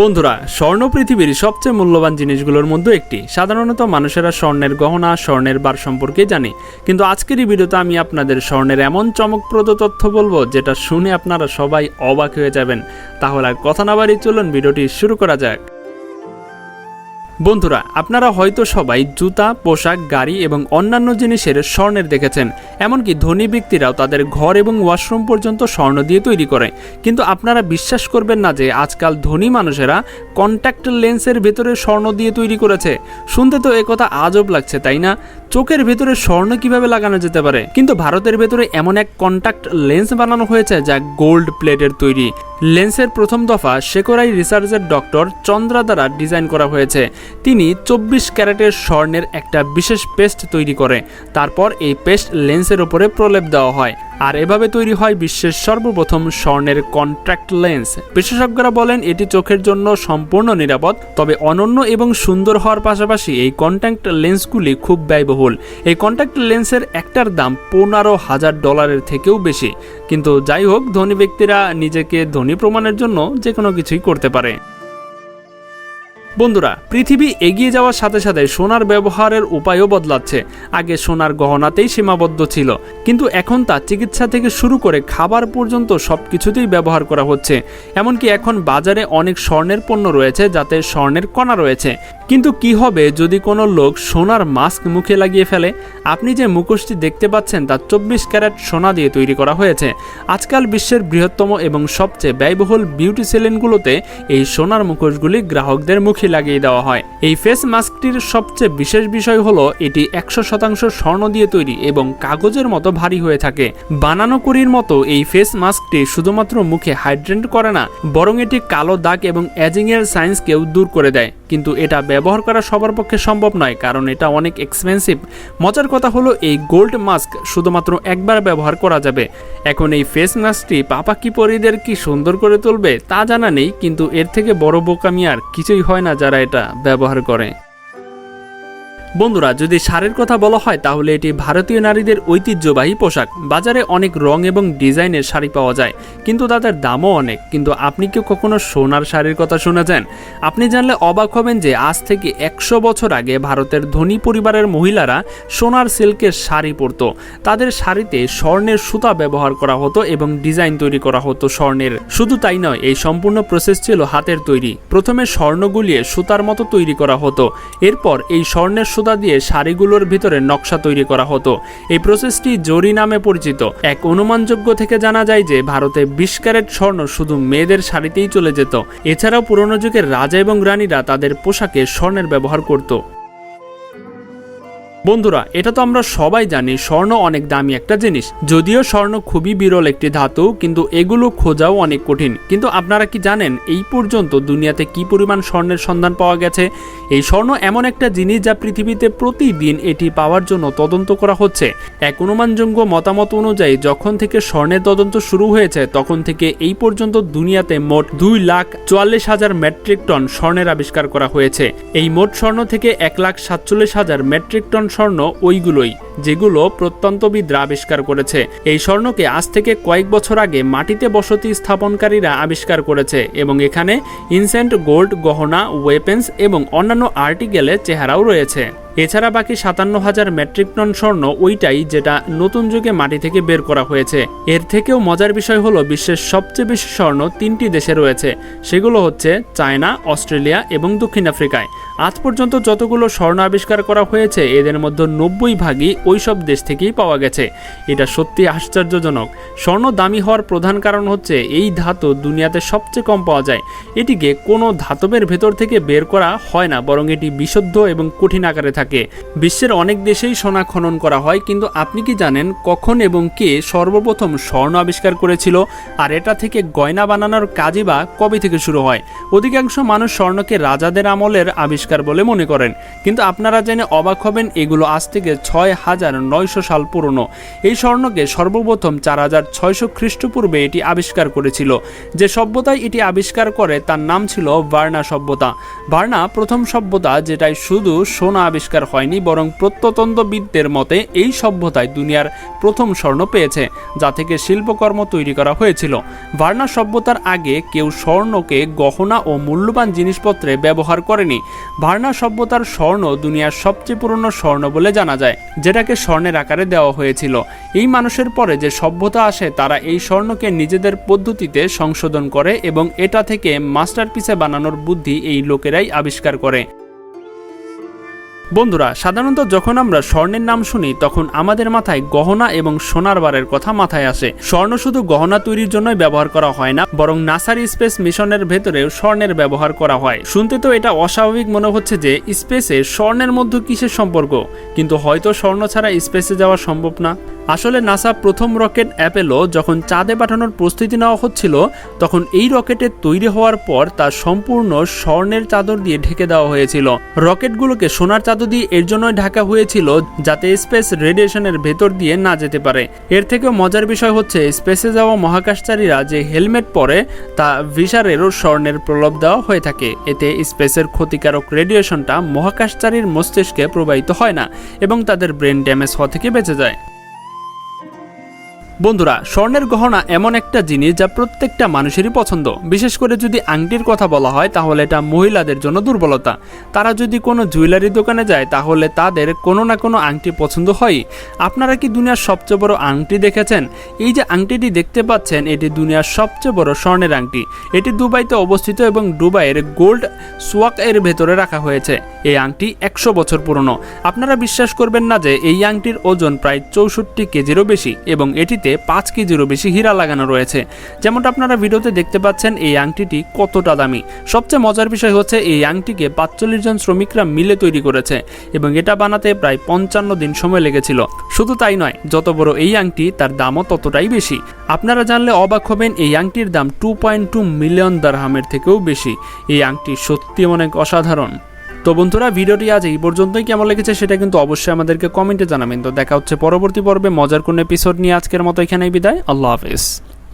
বন্ধুরা, স্বর্ণ পৃথিবীর সবচেয়ে মূল্যবান জিনিসগুলোর মধ্যে একটি। সাধারণত মানুষেরা স্বর্ণের গহনা, স্বর্ণের বার সম্পর্কে জানে। কিন্তু আজকের এই ভিডিওতে আমি আপনাদের স্বর্ণের এমন চমকপ্রদ তথ্য বলব, যেটা শুনে আপনারা সবাই অবাক হয়ে যাবেন। তাহলে আর কথা না বাড়িয়ে চলুন, ভিডিওটি শুরু করা যাক। বন্ধুরা, আপনারা হয়তো সবাই জুতা, পোশাক, গাড়ি এবং অন্যান্য জিনিসের স্বর্ণের দেখেছেন। এমনকি ধনী ব্যক্তিরাও তাদের ঘর এবং ওয়াশরুম পর্যন্ত স্বর্ণ দিয়ে তৈরি করে। কিন্তু আপনারা বিশ্বাস করবেন না যে আজকাল ধনী মানুষেরা কন্ট্যাক্ট লেন্সের ভেতরে স্বর্ণ দিয়ে তৈরি করেছে। শুনতে তো একথা আজব লাগছে, তাই না? চোখের ভেতরে স্বর্ণ কীভাবে লাগানো যেতে পারে? কিন্তু ভারতের ভেতরে এমন এক কন্ট্যাক্ট লেন্স বানানো হয়েছে যা গোল্ড প্লেটের তৈরি। লেন্সের প্রথম দফা শেকোরাই রিসার্চের ডক্টর চন্দ্রা দ্বারা ডিজাইন করা হয়েছে। তিনি চব্বিশ ক্যারেটের স্বর্ণের একটা বিশেষ পেস্ট তৈরি করে। তারপর এই পেস্ট লেন্সের ওপরে প্রলেপ দেওয়া হয়। আর এভাবে তৈরি হয় বিশ্বের সর্বপ্রথম স্বর্ণের কন্ট্রাক্ট লেন্স বিশেষজ্ঞরা বলেন এটি চোখের জন্য সম্পূর্ণ নিরাপদ, তবে অনন্য এবং সুন্দর হওয়ার পাশাপাশি এই কন্ট্যাক্ট লেন্সগুলি খুব ব্যয়বহুল। এই কন্ট্যাক্ট লেন্সের একটার দাম পনেরো হাজার ডলারের থেকেও বেশি। কিন্তু যাই হোক, ধনী ব্যক্তিরা নিজেকে ধনী প্রমাণের জন্য যে কোনো কিছুই করতে পারে। বন্ধুরা, পৃথিবী এগিয়ে যাওয়ার সাথে সাথে সোনার ব্যবহারের উপায়ও বদলাচ্ছে। আগে সোনার গহনাতেই সীমাবদ্ধ ছিল, কিন্তু এখন তা চিকিৎসা থেকে শুরু করে খাবার পর্যন্ত সব কিছুতেই ব্যবহার করা হচ্ছে। এমনকি এখন বাজারে অনেক স্বর্ণের পণ্য রয়েছে, যাতে স্বর্ণের কণা রয়েছে। কিন্তু কি হবে যদি কোনো লোক সোনার মাস্ক মুখে লাগিয়ে ফেলে? আপনি যে মুখোশটি দেখতে পাচ্ছেন তা চব্বিশ ক্যারেট সোনা দিয়ে তৈরি করা হয়েছে। আজকাল বিশ্বের বৃহত্তম এবং সবচেয়ে ব্যয়বহুল বিউটি সেলেনগুলোতে এই সোনার মুখোশগুলি গ্রাহকদের মুখে লাগিয়ে দেওয়া হয়। এই ফেস মাস্কটির সবচেয়ে বিশেষ বিষয় হলো, এটি একশো শতাংশ স্বর্ণ দিয়ে তৈরি এবং কাগজের মতো ভারী হয়ে থাকে। বানানো করির মতো এই ফেস মাস্কটি শুধুমাত্র মুখে হাইড্রেন্ট করে না, বরং এটি কালো দাগ এবং অ্যাজিং এর সায়েন্সকেও দূর করে দেয়। কিন্তু এটা ব্যবহার করা সবার পক্ষে সম্ভব নয়, কারণ এটা অনেক এক্সপেন্সিভ মজার কথা হলো, এই গোল্ড মাস্ক শুধুমাত্র একবার ব্যবহার করা যাবে। এখন এই ফেস মাস্কটি পাপাকি পরিদের কি সুন্দর করে তুলবে তা জানা নেই, কিন্তু এর থেকে বড় বোকামি আর কিছুই হয় না যারা এটা ব্যবহার করে। বন্ধুরা, যদি শাড়ির কথা বলা হয়, তাহলে এটি ভারতীয় নারীদের ঐতিহ্যবাহী পোশাক। বাজারে অনেক রং এবং ডিজাইনের শাড়ি পাওয়া যায়, কিন্তু তাদের দামও অনেক। কিন্তু আপনি কি কখনো সোনার শাড়ির কথা শুনেছেন? আপনি জানলে অবাক হবেন যে আজ থেকে একশো বছর আগে ভারতের ধনী পরিবারের মহিলারা সোনার সিল্কের শাড়ি পরতো। তাদের শাড়িতে স্বর্ণের সুতা ব্যবহার করা হতো এবং ডিজাইন তৈরি করা হতো স্বর্ণের। শুধু তাই নয়, এই সম্পূর্ণ প্রসেস ছিল হাতের তৈরি। প্রথমে স্বর্ণ গুলিয়ে সুতার মতো তৈরি করা হতো। এরপর এই স্বর্ণের সুতা দিয়ে শাড়িগুলোর ভিতরে নকশা তৈরি করা হতো। এই প্রসেসটি জরি নামে পরিচিত। এক অনুমানযোগ্য থেকে জানা যায় যে ভারতে বিশ ক্যারেট স্বর্ণ শুধু মেয়েদের শাড়িতেই চলে যেত। এছাড়াও পুরনো যুগের রাজা এবং রানীরা তাদের পোশাকে স্বর্ণের ব্যবহার করত। বন্ধুরা, এটা তো আমরা সবাই জানি, স্বর্ণ অনেক দামি একটা জিনিস। যদিও স্বর্ণ খুবই বিরল একটি ধাতু, কিন্তু এগুলো খোঁজাও অনেক কঠিন। কিন্তু আপনারা কি জানেন, এই পর্যন্ত দুনিয়াতে কি পরিমাণ স্বর্ণের সন্ধান পাওয়া গেছে? এই স্বর্ণ এমন একটা জিনিস যা পৃথিবীতে প্রতিদিন এটি পাওয়ার জন্য তদন্ত করা হচ্ছে। এক অনুমানযোগ্য মতামত অনুযায়ী, যখন থেকে স্বর্ণের তদন্ত শুরু হয়েছে, তখন থেকে এই পর্যন্ত দুনিয়াতে মোট দুই লাখ চুয়াল্লিশ হাজার মেট্রিক টন স্বর্ণের আবিষ্কার করা হয়েছে। এই মোট স্বর্ণ থেকে এক লাখ সাতচল্লিশ হাজার মেট্রিক টন স্বর্ণ ওইগুলোই। যেগুলো প্রত্যন্তবিদরা আবিষ্কার করেছে। এই স্বর্ণকে আজ থেকে কয়েক বছর আগে মাটিতে বসতি স্থাপনকারীরা আবিষ্কার করেছে এবং এখানে ইনসেন্ট গোল্ড, গহনা, ওয়েপেন্স এবং অন্যান্য আর্টিকেলের চেহারাও রয়েছে। এছাড়া বাকি সাতান্ন হাজার মেট্রিক টন স্বর্ণ ওইটাই যেটা নতুন যুগে মাটি থেকে বের করা হয়েছে। এর থেকেও মজার বিষয় হলো বিশ্বের সবচেয়ে বেশি স্বর্ণ তিনটি দেশে রয়েছে। সেগুলো হচ্ছে চায়না, অস্ট্রেলিয়া এবং দক্ষিণ আফ্রিকায়। আজ পর্যন্ত যতগুলো স্বর্ণ আবিষ্কার করা হয়েছে, এদের মধ্যে নব্বই ভাগই ওই সব দেশ থেকেই পাওয়া গেছে। এটা সত্যি আশ্চর্যজনক। স্বর্ণ দামি হওয়ার প্রধান কারণ হচ্ছে এই ধাতু দুনিয়াতে সবচেয়ে কম পাওয়া যায়। এটিকে কোনো ধাতবের ভেতর থেকে বের করা হয় না, বরং এটি বিশুদ্ধ এবং কঠিন আকারে থাকে। বিশ্বের অনেক দেশেই সোনা খনন করা হয়, কিন্তু আপনি কি জানেন কখন এবং কে সর্বপ্রথম স্বর্ণ আবিষ্কার করেছিল? আর এটা থেকে গয়না বানানোর কাজই বা কবে থেকে শুরু হয়? অধিকাংশ মানুষ স্বর্ণকে রাজাদের আমলের আবিষ্কার বলে মনে করেন। কিন্তু আপনারা জেনে অবাক হবেন, এগুলো আজ থেকে ছয় হাজার হাজার নয়শো সাল পুরনো। এই স্বর্ণকে সর্বপ্রথম চার হাজার ছয়শো খ্রিস্টপূর্বে এটি আবিষ্কার করেছিল। যে সভ্যতায় এটি আবিষ্কার করে তার নাম ছিল ভার্না সভ্যতা। ভার্না প্রথম সভ্যতা যেটাই শুধু সোনা আবিষ্কার হয়নি, বরং প্রত্নতন্ত্রবিদদের মতে এই সভ্যতায় দুনিয়ার প্রথম স্বর্ণ পেয়েছে, যা থেকে শিল্পকর্ম তৈরি করা হয়েছিল। ভার্না সভ্যতার আগে কেউ স্বর্ণকে গহনা ও মূল্যবান জিনিসপত্রে ব্যবহার করেনি। ভার্না সভ্যতার স্বর্ণ দুনিয়ার সবচেয়ে পুরনো স্বর্ণ বলে জানা যায় যেটাকে স্বর্ণের আকারে দেওয়া হয়েছিল। এই মানুষের পরে যে সভ্যতা আসে, তারা এই স্বর্ণকে নিজেদের পদ্ধতিতে সংশোধন করে এবং এটা থেকে মাস্টারপিসে বানানোর বুদ্ধি এই লোকেরাই আবিষ্কার করে। বন্ধুরা, সাধারণত যখন আমরা স্বর্ণের নাম শুনি, তখন আমাদের মাথায় গহনা এবং সোনার বারের কথা মাথায় আসে। স্বর্ণ শুধু গহনা তৈরির জন্যই ব্যবহার করা হয় না, বরং নাসার স্পেস মিশনের ভেতরেও স্বর্ণের ব্যবহার করা হয়। শুনতে তো এটা অস্বাভাবিক মনে হচ্ছে যে, স্পেসে স্বর্ণের মধ্যে কিসের সম্পর্ক? কিন্তু হয়তো স্বর্ণ ছাড়া স্পেসে যাওয়া সম্ভব না। আসলে নাসা প্রথম রকেট অ্যাপেলো যখন চাঁদে পাঠানোর প্রস্তুতি নেওয়া হচ্ছিল, তখন এই রকেটের তৈরি হওয়ার পর তা সম্পূর্ণ স্বর্ণের চাদর দিয়ে ঢেকে দেওয়া হয়েছিল। রকেটগুলোকে সোনার চাদর দিয়ে এর জন্যই ঢাকা হয়েছিল যাতে স্পেস রেডিয়েশনের ভেতর দিয়ে না যেতে পারে। এর থেকেও মজার বিষয় হচ্ছে, স্পেসে যাওয়া মহাকাশচারীরা যে হেলমেট পরে, তা ভিসারেরও স্বর্ণের প্রলোভ দেওয়া হয়ে থাকে। এতে স্পেসের ক্ষতিকারক রেডিয়েশনটা মহাকাশচারীর মস্তিষ্কে প্রবাহিত হয় না এবং তাদের ব্রেন ড্যামেজ হওয়া থেকে বেঁচে যায়। বন্ধুরা, স্বর্ণের গহনা এমন একটা জিনিস যা প্রত্যেকটা মানুষেরই পছন্দ। বিশেষ করে যদি আংটির কথা বলা হয়, তাহলে এটা মহিলাদের জন্য দুর্বলতা। তারা যদি কোনো জুয়েলারি দোকানে যায়, তাহলে তাদের কোনো না কোনো আংটি পছন্দ হয় আপনারা কি দুনিয়ার সবচেয়ে বড় আংটি দেখেছেন? এই যে আংটিটি দেখতে পাচ্ছেন, এটি দুনিয়ার সবচেয়ে বড় স্বর্ণের আংটি। এটি দুবাইতে অবস্থিত এবং দুবাইয়ের গোল্ড সোয়াক এর ভেতরে রাখা হয়েছে। এই আংটি একশো বছর পুরনো। আপনারা বিশ্বাস করবেন না যে এই আংটির ওজন প্রায় চৌষট্টি কেজিরও বেশি এবং এটিতে পাঁচ কেজিরও বেশি হীরা লাগানো রয়েছে। যেমনটা আপনারা ভিডিওতে দেখতে পাচ্ছেন, এই আংটিটি কতটা দামি। সবচেয়ে মজার বিষয় হচ্ছে এই আংটিকে পাঁচচল্লিশ জন শ্রমিকরা মিলে তৈরি করেছে এবং এটা বানাতে প্রায় পঞ্চান্ন দিন সময় লেগেছিল। শুধু তাই নয়, যত বড় এই আংটি, তার দামও ততটাই বেশি। আপনারা জানলে অবাক হবেন, এই আংটির দাম টু পয়েন্ট টু মিলিয়ন দারহামের থেকেও বেশি। এই আংটি সত্যি অনেক অসাধারণ। তো বন্ধুরা, ভিডিওটি আজ এই পর্যন্তই। কেমন লেগেছে সেটা কিন্তু অবশ্যই আমাদেরকে কমেন্টে জানাবেন। তো দেখা হচ্ছে পরবর্তী পর্বে। মজার কোন এপিসোড নিয়ে আজকের মতো এখানেই বিদায়। আল্লাহ হাফেজ।